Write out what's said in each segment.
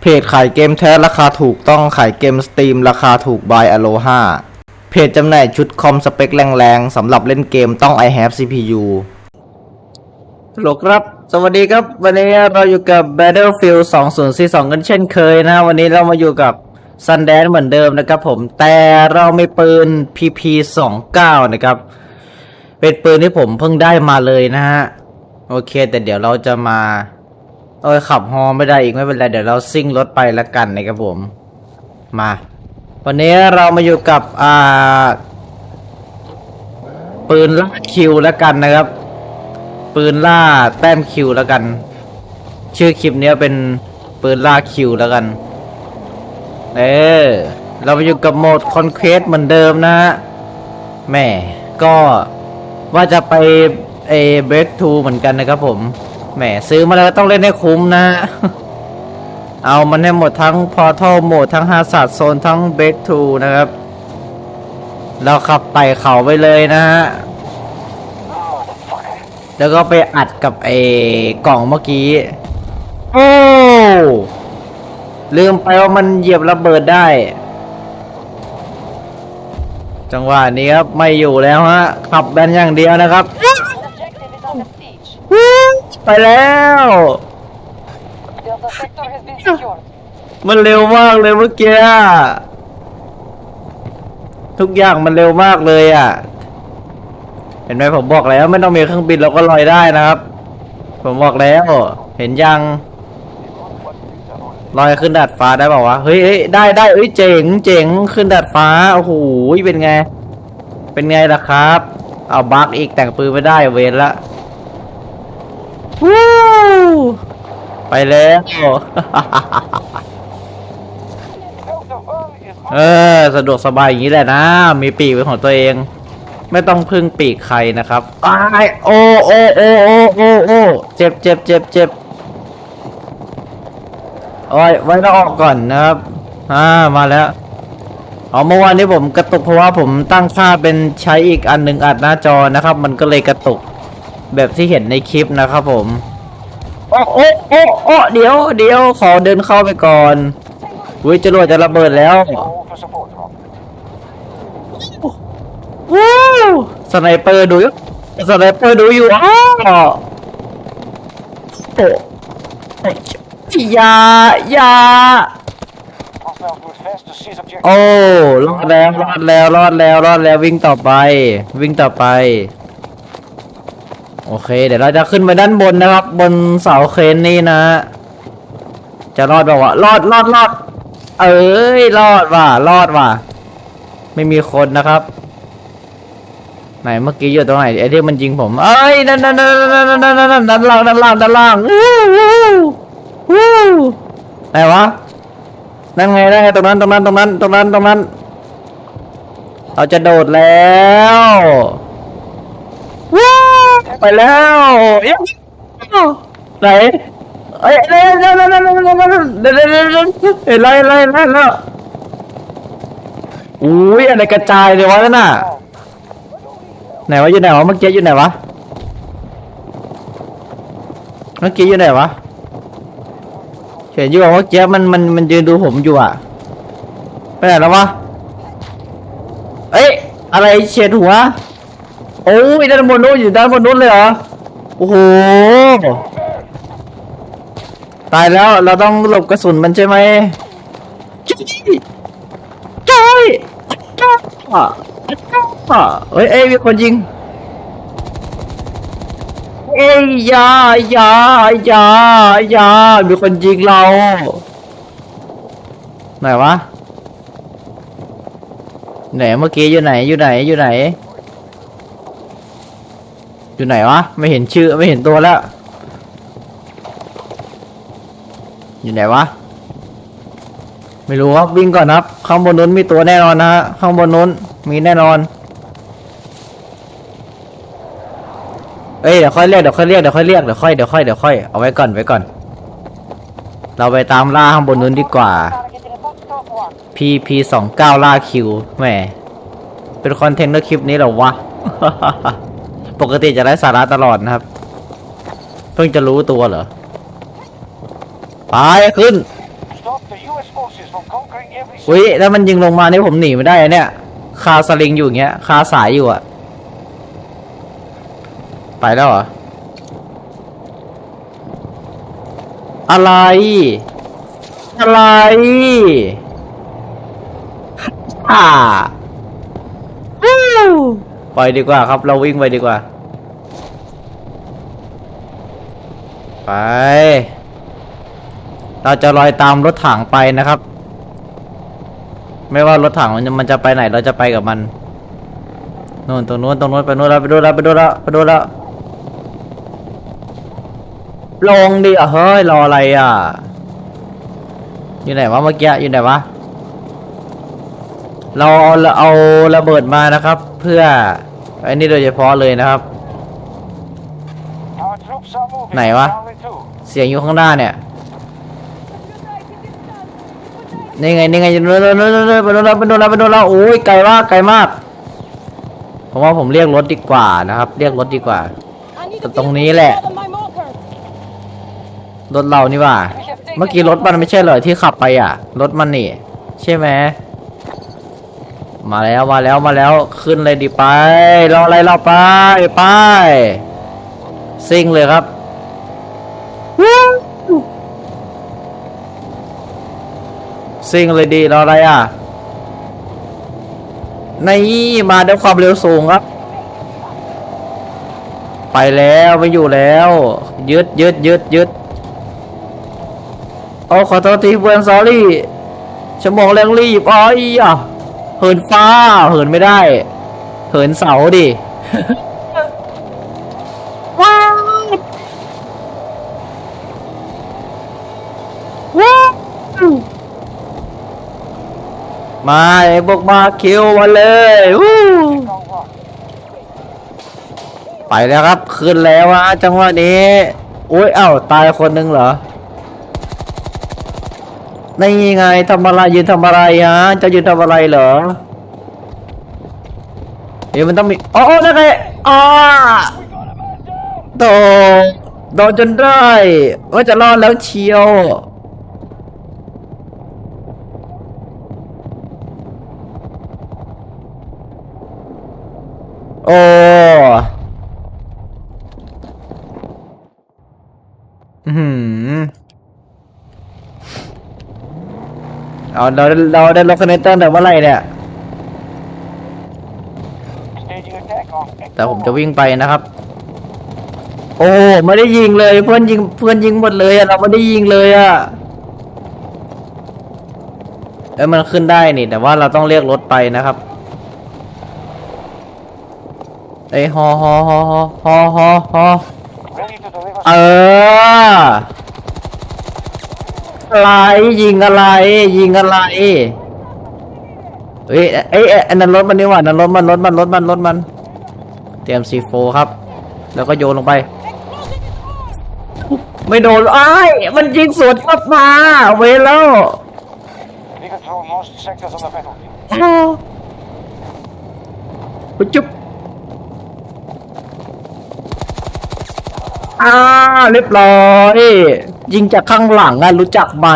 เพจขายเกมแท้ราคาถูกต้องขายเกมสตรีมราคาถูก by Aloha เพจจำหน่ายชุดคอมสเปคแรงๆสำหรับเล่นเกมต้อง i have CPU ฮัลโหลครับ สวัสดีครับ วันนี้เราอยู่กับ Battlefield 2042 กันเช่นเคยนะ วันนี้เรามาอยู่กับ Sundance เหมือนเดิมนะครับผม แต่เราไม่ปืน PP29 นะครับ เป็นปืนที่ผมเพิ่งได้มาเลยนะฮะ โอเค แต่เดี๋ยวเราจะมา เอ้ยขับฮอไม่ได้อีกไม่เป็นไร เดี๋ยวเราซิ่งรถไปละกันนะครับผม มา วันนี้เรามาอยู่กับ อ่า ปืนล่าคิวแล้วกันนะครับ ปืนล่าแต้มคิวแล้วกัน ชื่อคลิปนี้เป็นปืนล่าคิวแล้วกัน เออ เรามาอยู่กับโหมดคอนเควสเหมือนเดิมนะฮะแม่ก็ว่าจะไปเอเบรกทูเหมือนกันนะครับผม แหมซื้อมาแล้วก็ต้องเล่นให้คุ้มนะ เอามันให้หมดทั้งพอร์ทัลโหมดทั้งฮาร์ดโซนทั้งเบรกทูนะครับ เราขับไต่เขาไปเลยนะฮะ แล้วก็ไปอัดกับไอ้กล่องเมื่อกี้ โอ้ ลืมไปว่ามันเหยียบระเบิดได้ จังหวะนี้ครับ ไม่อยู่แล้วฮะ ขับแบนอย่างเดียวนะครับ Objective is under siege. ไปแล้ว Delta sector has been secured. มันเร็วมากเลยเมื่อกี้อะทุกอย่างมันเร็วมากเลยอะ เห็นไหมผมบอกแล้วไม่ต้องมีเครื่องบินเราก็ลอยได้นะครับ ผมบอกแล้ว เห็นยังลอยขึ้นดาดฟ้าได้เปล่าวะเฮ้ยเฮ้ยได้ได้เอ้ยเจ๋งเจ๋งขึ้นดาดฟ้าโอ้โหเป็นไง เป็นไงล่ะครับ เอาบักอีกแต่งปืนไม่ได้เวรละ วู้ไปแล้ว เออ สะดวกสบายอย่างนี้แหละนะ มีปีกเป็นของตัวเอง ไม่ต้องพึ่งปีกใครนะครับอ้ายโอ้โอ้โอ้โอ้โอ้โอ้เจ็บเจ็บเจ็บเจ็บโอ้ยไว้แล้วออกก่อนนะครับ อ่า มาแล้วอ๋อเมื่อวานนี้ผมกระตุกเพราะว่าผมตั้งค่าเป็นใช้อีกอันหนึ่งอัดหน้าจอนะครับ มันก็เลยกระตุก แบบที่เห็นในคลิปนะครับผม โอ้โอ้โอ้โอ้เดี๋ยวเดี๋ยวขอเดินเข้าไปก่อนอุ้ยจรวดจะระเบิดแล้ว Call for support drop. ว้าวสไนเปอร์ดูอยู่สไนเปอร์ดูอยู่อ้าวโอ้อยาอยา Hostile move fast to seize objective. โอ้รอดแล้วรอดแล้วรอดแล้วรอดแล้ววิ่งต่อไป วิ่งต่อไป โอเค เดี๋ยวเราจะขึ้นไปด้านบนนะครับ บนเสาเครนนี่นะ จะรอดเปล่าวะรอดรอดรอด เอ้ยรอดว่ะรอดว่ะ ไม่มีคนนะครับ ไหนเมื่อกี้อยู่ตรงไหนไอ้ที่มันยิงผมเอ้ยนั่นนั่นนั่นนั่นนั่นนั่นนั่นล่างนั่นล่างนั่นล่างวู้วไหนวะนั่นไงนั่นไงตรงนั้นตรงนั้นตรงนั้นตรงนั้นตรงนั้น เราจะโดดแล้วว้ ไปแล้วเอ๊ะไหนเอ้ยเดี๋ยวเดี๋ยวเดี๋ยวเดี๋ยวเดี๋ยวเดี๋ยวเดี๋ยวเดี๋ยวเดี๋ยวเดี๋ยวเห็นไรไรไรแล้วอุ้ยอะไรกระจายเลยวะนั่นน่ะไหนวะอยู่ไหนวะเมื่อกี้อยู่ไหนวะเมื่อกี้อยู่ไหนวะเห็นอยู่ว่าเมื่อกี้มันมันมันยืนดูผมอยู่อะไปไหนแล้ววะเอ้ยอะไรเฉียดหัว โอ้ยด้านบนนู้นอยู่ด้านบนนู้นเลยเหรอ โอ้โห ตายแล้วเราต้องหลบกระสุนมันใช่ไหมใช่ใช่อะอะเฮ้ยเอ้ยมีคนยิง เอ้ยยายาอย่าอย่ามีคนยิงเรา ไหนวะ ไหนเมื่อกี้อยู่ไหนอยู่ไหนอยู่ไหน อยู่ไหนวะ ไม่เห็นชื่อไม่เห็นตัวแล้ว อยู่ไหนวะ ไม่รู้ครับวิ่งก่อนครับ ข้างบนนู้นมีตัวแน่นอนนะฮะข้างบนนู้นมีแน่นอน เอ้ยเดี๋ยวค่อยเรียกเดี๋ยวค่อยเรียกเดี๋ยวค่อยเรียกเดี๋ยวค่อยเดี๋ยวค่อยเดี๋ยวค่อยเอาไว้ก่อนไว้ก่อน เราไปตามล่าข้างบนนู้นดีกว่า Target in box top one. PP สองเก้าล่าคิวแหมเป็นคอนเทนต์ในคลิปนี้เหรอวะ ปกติจะไร้สาระตลอดนะครับ เพิ่งจะรู้ตัวเหรอ ไปขึ้น อุ้ยถ้ามันยิงลงมานี่ผมหนีไม่ได้เนี่ย คาสลิงอยู่อย่างเงี้ย คาสายอยู่อะไปแล้วเหรอ อะไร อะไรอ่าวู้ ไปดีกว่าครับ เราวิ่งไปดีกว่า ไป เราจะลอยตามรถถังไปนะครับ ไม่ว่ารถถังมันจะมันจะไปไหน เราจะไปกับมันนู่นตรงนู้นตรงนู้นไปนู้นแล้วไปดูแล้วไปดูแล้วไปดูแล้วลงดิอะเฮ้ยรออะไรอะ อยู่ไหนวะเมื่อกี้อยู่ไหนวะเราเอาระเบิดมานะครับ เพื่อ อ้นี่โดยเฉพาะเลยนะครับ Our troops are moving. Này quá. Round two. เสียงอยู่ข้างหน้าเนี่ยนี่ไงนี่ไงนู่นนู่นนู่นนู่นโดนแล้วไปโดนโดนโอ้ยไกลมากไกลมาก ผมว่าผมเรียกรถดีกว่านะครับ เรียกรถดีกว่าแต่ตรงนี้แหละรถเรานี่ว่า เมื่อกี้รถมันไม่ใช่เหรอที่ขับไปอะ รถมันนี่ ใช่ไหม มาแล้วมาแล้วมาแล้วขึ้นเลยดิไปรออะไรเราไปไปซิ่งเลยครับซิ่งเลยดีรออะไรอะนี่มาด้วยความเร็วสูงครับ ไปแล้วไม่อยู่แล้ว ยึดยึดยึดยึดโอ้ขอโทษทีเพื่อนสอรี่ชั่วโมงแรงรีบอ๋ออีอะ เหินฟ้า เหินไม่ได้ เหินเสาดิ ว้าวว้าวมาไอ้พวกมาคิวมาเลยวู้ Go on. ไปแล้วครับ ขึ้นแล้วอะจังหวะนี้ โอ้ยเอ้าตายคนหนึ่งเหรอ นี่ไงทำอะไรยืนทำอะไรฮะจะยืนทำอะไรเหรอเดี๋ยวมันต้องมีอ๋อนั่นไงอ๋อโดนโดนจนได้ว่าจะรอดแล้วเชียวโอ้หือ เอาเราเราได้ล็อกคอนเนคเตอร์แต่เมื่อไหร่เนี่ย Staging attack on. แต่ผมจะวิ่งไปนะครับ โอ้ไม่ได้ยิงเลย เพื่อนยิงเพื่อนยิงหมดเลยอะเราไม่ได้ยิงเลยอะเอ้ยมันขึ้นได้นี่ แต่ว่าเราต้องเรียกรถไปนะครับเอ้ยฮอฮอฮอฮอฮอฮอฮอ Ready to deliver. เออ อะไรยิงอะไร ยิงอะไรเอ้ยเอ้ยเอ้ยอันนั้นรถมันนี่หว่าอันนั้นรถมันรถมันรถมันรถมัน เตรียม C4 ครับ แล้วก็โยนลงไป ไม่โดนอ้ายมันยิงสวนกลับมาเวรแล้ว We control most sectors on the battlefield. ไปจุ๊บอ่าเรียบร้อย ยิงจากข้างหลังอะรู้จักไหม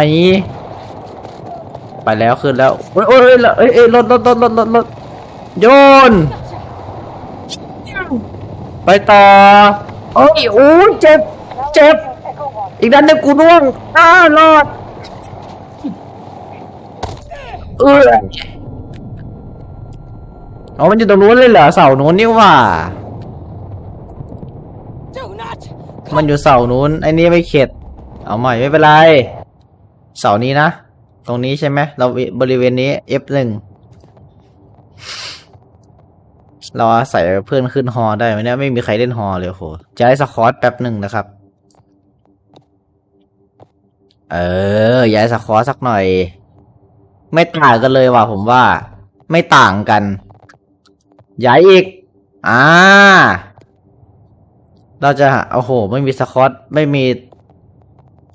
ไปแล้วขึ้นแล้วโอ้ยโอ้ยเอ้ยเอ้ยเอ้ยรถรถรถรถรถรถโยน ไปต่อโอ้ยโอ้ยเจ็บ เจ็บ Echo 1. อีกด้านหนึงกูน่วงอ้ารอดเอออ๋อมันอยู่ตรงนู้นเลยเหรอเสานู้นนี่หว่า Do not มันอยู่เสานู้นไอ้นี่ไม่เข็ด เอาใหม่ไม่เป็นไร เสานี้นะ ตรงนี้ใช่ไหม เราบริเวณนี้ F1 เราอาศัยเพื่อนขึ้นฮอได้ไหมเนี่ยไม่มีใครเล่นฮอเลยโหจะให้สคอตแป๊บหนึ่งนะครับ เออ ย้ายสคอตสักหน่อย ไม่ต่างกันเลยว่ะผมว่า ไม่ต่างกัน ย้ายอีก อ่า เราจะโอ้โห ไม่มีสคอตไม่มี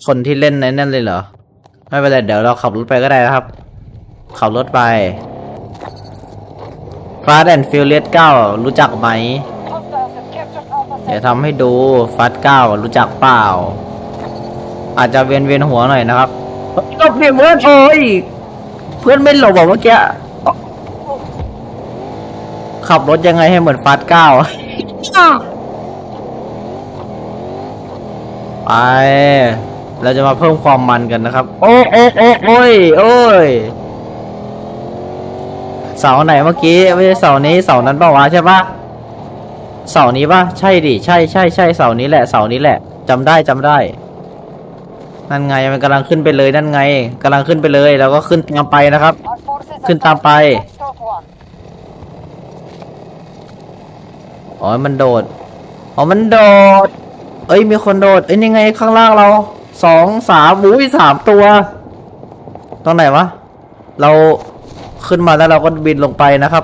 คนที่เล่นในนั่นเลยเหรอ ไม่เป็นไรเดี๋ยวเราขับรถไปก็ได้นะครับ ขับรถไป Fast and Furious 9รู้จักไหม hostiles have captured Alpha เดี๋ยวทำให้ดู Fast 9รู้จักเปล่า อาจจะเวียนเวียนหัวหน่อยนะครับเฮ้ยรถบดิเพื่อนโอ้ยเพื่อนไม่หลบบอกเมื่อกี้ขับรถยังไงให้เหมือนฟาสเก้าไป เราจะมาเพิ่มความมันกันนะครับ โอ้โอ้โอ้โอ้ยโอ้ยเสาไหนเมื่อกี้ไม่ใช่เสานี้เสานั้นเปล่าวะใช่ปะเสานี้ปะใช่ดิใช่ใช่ใช่เสานี้แหละเสานี้แหละจำได้จำได้ นั่นไงมันกำลังขึ้นไปเลยนั่นไงกำลังขึ้นไปเลยแล้วก็ขึ้นตามไปนะครับ ขึ้นตามไปอ๋อมันโดดอ๋อมันโดด เอ้ยมีคนโดดเอ้ยนี่ไงข้างล่างเรา สองสามอุ้ยสามตัวตรงไหนวะ เราขึ้นมาแล้วเราก็บินลงไปนะครับ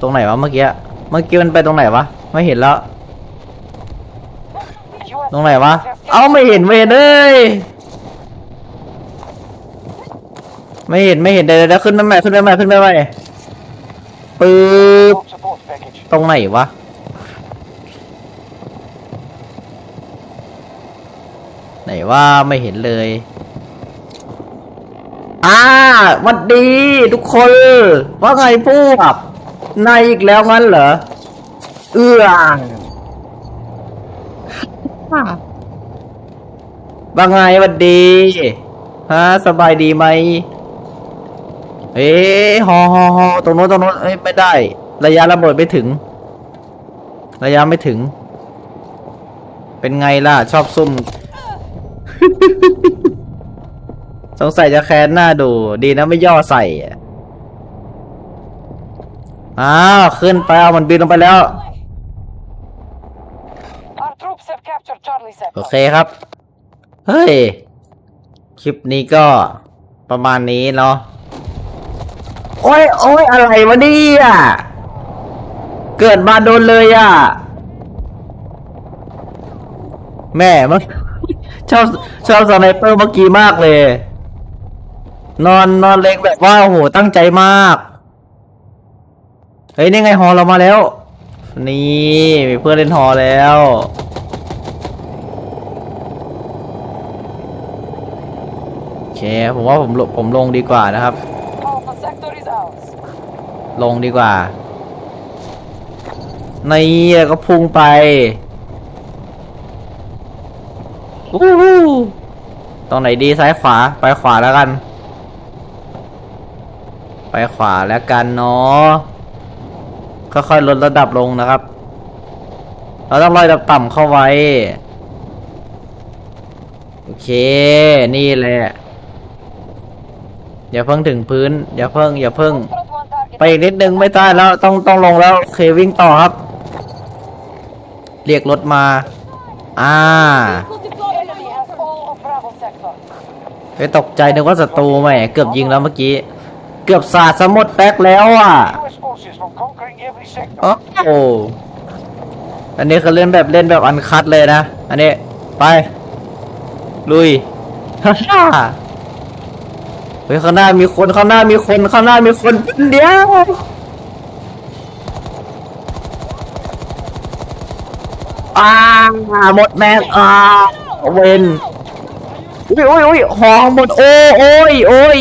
ตรงไหนวะเมื่อกี้เมื่อกี้มันไปตรงไหนวะ ไม่เห็นแล้ว ตรงไหนวะ เอ้าไม่เห็นไม่เห็นเอ้ยไม่เห็นไม่เห็นเดี๋ยวเดี๋ยวขึ้นไปใหม่ขึ้นไปใหม่ขึ้นไปใหม่ปึ๊บตรงไหนวะ ไหน ว่าไม่เห็นเลย อ่าหวัดดีทุกคน ว่าไงพวกนายอีกแล้วงั้นเหรอ เอื้องว่าไงหวัดดีฮะสบายดีไหมเอ๊ะฮอฮอฮอตรงโน้นตรงโน้นเอ้ยไม่ได้ ระยะระเบิดไม่ถึง ระยะไม่ถึง เป็นไงล่ะ ชอบซุ่ม สงสัยจะแค้นหน้าดู ดีนะไม่ย่อใส่อะอ้าวขึ้นไปเอามันบินลงไปแล้ว Our troops have captured Charlie โอ sector. เคครับ เฮ้ย คลิปนี้ก็ประมาณนี้เนาะโอ้ยโอ้ยอะไรวะเนี่ยเกิดมาโดนเลยอะ แม่มันชอบชอบสไนเปอร์เมื่อกี้มากเลย นอนนอนเล็กแบบว่าโอ้โหตั้งใจมาก เฮ้ยนี่ไงฮอเรามาแล้ว นี่มีเพื่อนเล่นฮอแล้ว โอเคผมว่าผมผมลงดีกว่านะครับ ลงดีกว่า ในก็พุ่งไปอู้หูตรงไหนดีซ้ายขวาไปขวาแล้วกัน ไปขวาแล้วกันเนาะค่อยๆลดระดับลงนะครับ เราต้องลอยระดับต่ำเข้าไว้ โอเค นี่แหละ อย่าเพิ่งถึงพื้น อย่าเพิ่ง อย่าเพิ่ง ไปอีกนิดนึงไม่ได้แล้วต้องต้องลงแล้ว โอเควิ่งต่อครับ เรียกรถมา อ่าไปตกใจนึกว่าศัตรูแหมเกือบยิงแล้วเมื่อกี้ เกือบสาดสมดแป๊กแล้วอะ US forces from conquering every sector. โอ้โหอันนี้คือเล่นแบบเล่นแบบอันคัดเลยนะ อันนี้ ไป ลุยฮ่าฮ่าเฮ้ยข้างหน้ามีคนข้างหน้ามีคนข้างหน้ามีคนเดียวอ่าหมดแม็กอ่าเวนอุ้ยอุ้ยอุ้ยหอหมดโอ้โอ้ยโอ้ย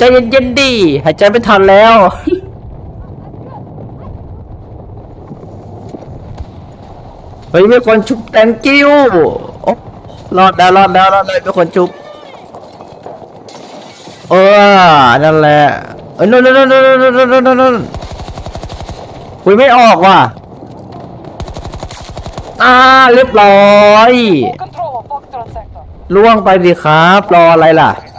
ใจเย็นๆดิหายใจไม่ทันแล้ว เฮ้ยมีคนชุบแตงกิ้วโอ้รอดแล้วรอดแล้วรอดเลยมีคนชุบ เออ นั่นแหละเอ้ยนู่นนู่นนู่นนู่นนู่นนู่นนู่นคุยไม่ออกว่ะ อ่า เรียบร้อย Full control of Foxtrot sector. ล่วงไปสิครับ รออะไรล่ะ Under attack.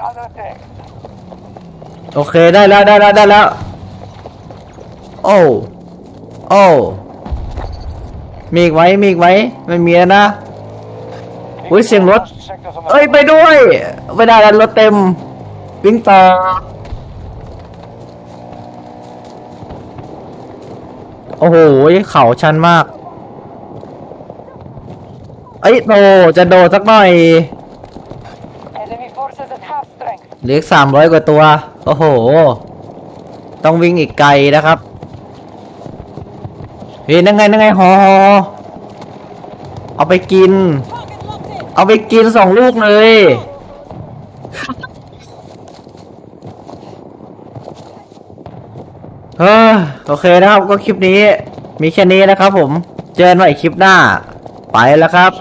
โอเคได้แล้วได้แล้วได้แล้ว โอ้โอ้มีอีกไหมมีอีกไหมไม่มีแล้วนะ Ui, Because xiềng lốt. most sectors on the เอ้ยไปด้วยไม่ได้แล้วรถเต็มวิ่งต่อโอ้โหเขาชันมาก เอ้ยโตจะโดดสักหน่อย เหลือสามร้อยกว่าตัว โอ้โห ต้องวิ่งอีกไกลนะครับ เฮ้ยนั่งไงนั่งไงหอหอเอาไปกิน เอาไปกินสองลูกเลย เออโอเคนะครับ ก็คลิปนี้ มีแค่นี้นะครับผม เจอกันใหม่คลิปหน้า ไปแล้วครับ